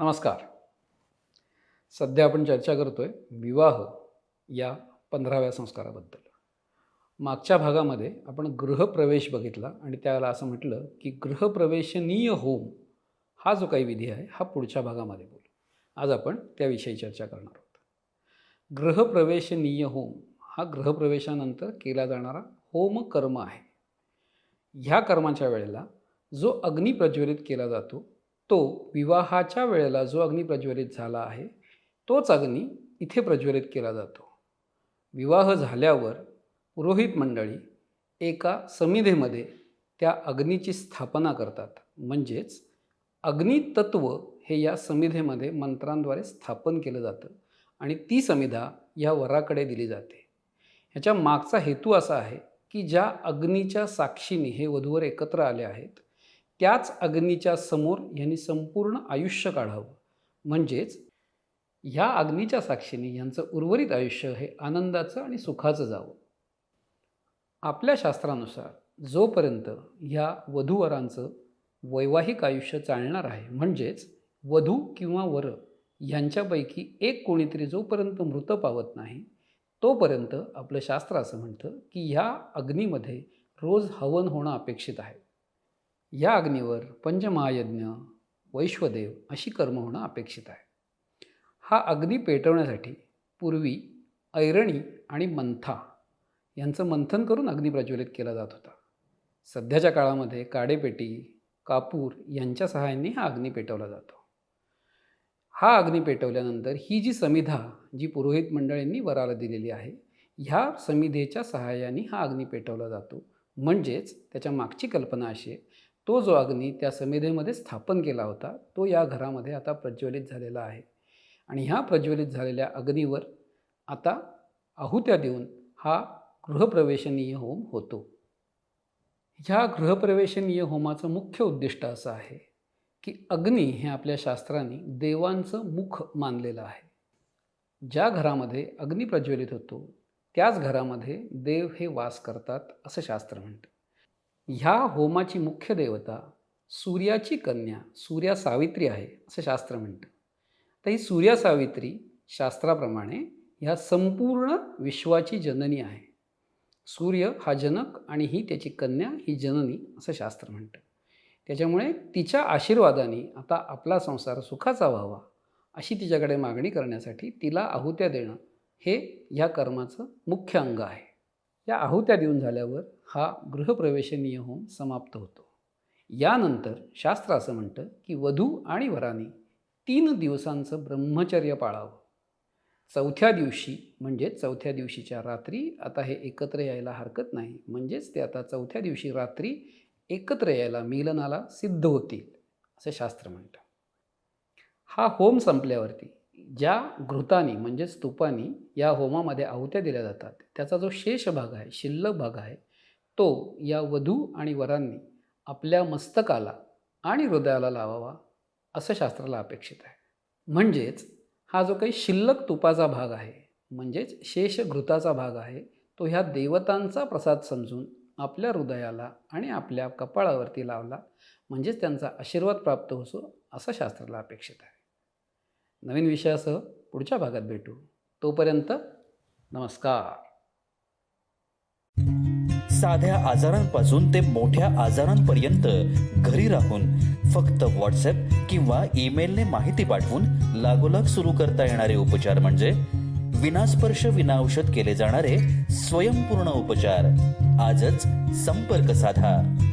नमस्कार. सध्या आपण चर्चा करतो आहे विवाह या पंधराव्या संस्काराबद्दल. मागच्या भागामध्ये आपण गृहप्रवेश बघितला आणि त्याला असं म्हटलं की गृहप्रवेशनीय होम हा जो काही विधी आहे हा पुढच्या भागामध्ये बोलू. आज आपण त्याविषयी चर्चा करणार आहोत. गृहप्रवेशनीय होम हा गृहप्रवेशानंतर केला जाणारा होम कर्म आहे. ह्या कर्माच्या वेळेला जो अग्नी प्रज्वलित केला जातो तो विवाहाच्या वेळेला जो अग्नी प्रज्वलित झाला आहे तोच अग्नी इथे प्रज्वलित केला जातो. विवाह झाल्यावर पुरोहित मंडळी एका समिधेमध्ये त्या अग्नीची स्थापना करतात. म्हणजेच अग्नितत्व हे या समिधेमध्ये मंत्रांद्वारे स्थापन केलं जातं आणि ती समिधा या वराकडे दिली जाते. ह्याच्या मागचा हेतू असा आहे की ज्या अग्नीच्या साक्षीने हे वधूवर एकत्र आले आहेत त्याच अग्नीच्या समोर यांनी संपूर्ण आयुष्य काढावं. म्हणजेच ह्या अग्नीच्या साक्षीने यांचं उर्वरित आयुष्य हे आनंदाचं आणि सुखाचं जावं. आपल्या शास्त्रानुसार जोपर्यंत ह्या वधूवरांचं वैवाहिक आयुष्य चालणार आहे म्हणजेच वधू किंवा वर यांच्यापैकी एक कोणीतरी जोपर्यंत मृत पावत नाही तोपर्यंत आपलं शास्त्र असं म्हणतं की ह्या अग्नीमध्ये रोज हवन होणं अपेक्षित आहे. या अग्नीवर पंचमहायज्ञ वैश्वदेव अशी कर्म होणं अपेक्षित आहे. हा अग्नी पेटवण्यासाठी पूर्वी ऐरणी आणि मंथा यांचं मंथन करून अग्नी प्रज्वलित केला जात होता. सध्याच्या काळामध्ये काडेपेटी कापूर यांच्या सहाय्याने हा अग्नी पेटवला जातो. हा अग्नी पेटवल्यानंतर ही जी समिधा जी पुरोहित मंडळींनी वराला दिलेली आहे ह्या समिधेच्या सहाय्याने हा अग्नी पेटवला जातो. म्हणजेच त्याच्या मागची कल्पना अशी आहे तो जो अग्नी त्या समिधेमध्ये स्थापन केला होता तो या घरामध्ये आता प्रज्वलित झालेला आहे. आणि ह्या प्रज्वलित झालेल्या अग्नीवर आता आहुत्या देऊन हा गृहप्रवेशनीय होम होतो. ह्या गृहप्रवेशनीय होमाचं मुख्य उद्दिष्ट असं आहे की अग्नी हे आपल्या शास्त्राने देवांचं मुख मानलेलं आहे. ज्या घरामध्ये अग्नी प्रज्वलित होतो त्याच घरामध्ये देव हे वास करतात असं शास्त्र म्हणतं. ह्या होमाची मुख्य देवता सूर्याची कन्या सूर्या सावित्री आहे असं शास्त्र म्हणतं. तर ही सूर्या सावित्री शास्त्राप्रमाणे ह्या संपूर्ण विश्वाची जननी आहे. सूर्य हा जनक आणि ही त्याची कन्या ही जननी असं शास्त्र म्हणतं. त्याच्यामुळे तिच्या आशीर्वादाने आता आपला संसार सुखाचा व्हावा अशी तिच्याकडे मागणी करण्यासाठी तिला आहुत्या देणं हे ह्या कर्माचं मुख्य अंग आहे. या आहुत्या देऊन झाल्यावर हा गृहप्रवेशनीय होम समाप्त होतो. यानंतर शास्त्र असं म्हणतं की वधू आणि वराने तीन दिवसांचं ब्रह्मचर्य पाळावं. चौथ्या दिवशी म्हणजेच चौथ्या दिवशीच्या रात्री आता हे एकत्र यायला हरकत नाही. म्हणजेच ते आता चौथ्या दिवशी रात्री एकत्र यायला मिलनाला सिद्ध होतील असं शास्त्र म्हणतं. हा होम संपल्यावरती ज्या घृतानी म्हणजेच स्तूपानी या होमामध्ये आहुत्या दिल्या जातात त्याचा जो शेष भाग आहे शिल्लक भाग आहे तो या वधू आणि वरांनी आपल्या मस्तकाला आणि हृदयाला लावावा असं शास्त्राला अपेक्षित आहे. म्हणजेच हा जो काही शिल्लक तुपाचा भाग आहे म्हणजेच शेष घृताचा भाग आहे तो ह्या देवतांचा प्रसाद समजून आपल्या हृदयाला आणि आपल्या कपाळावरती लावला म्हणजेच त्यांचा आशीर्वाद प्राप्त होतो असं शास्त्राला अपेक्षित आहे. नवीन विषयासह पुढच्या भागात भेटू. तोपर्यंत नमस्कार. साध्या आजारांपासून ते मोठ्या आजारांपर्यंत घरी राहून फक्त व्हॉट्सअप किंवा ईमेलने माहिती पाठवून लागोलाग सुरू करता येणारे उपचार म्हणजे विनास्पर्श विनाऔषध केले जाणारे स्वयंपूर्ण उपचार. आजच संपर्क साधा.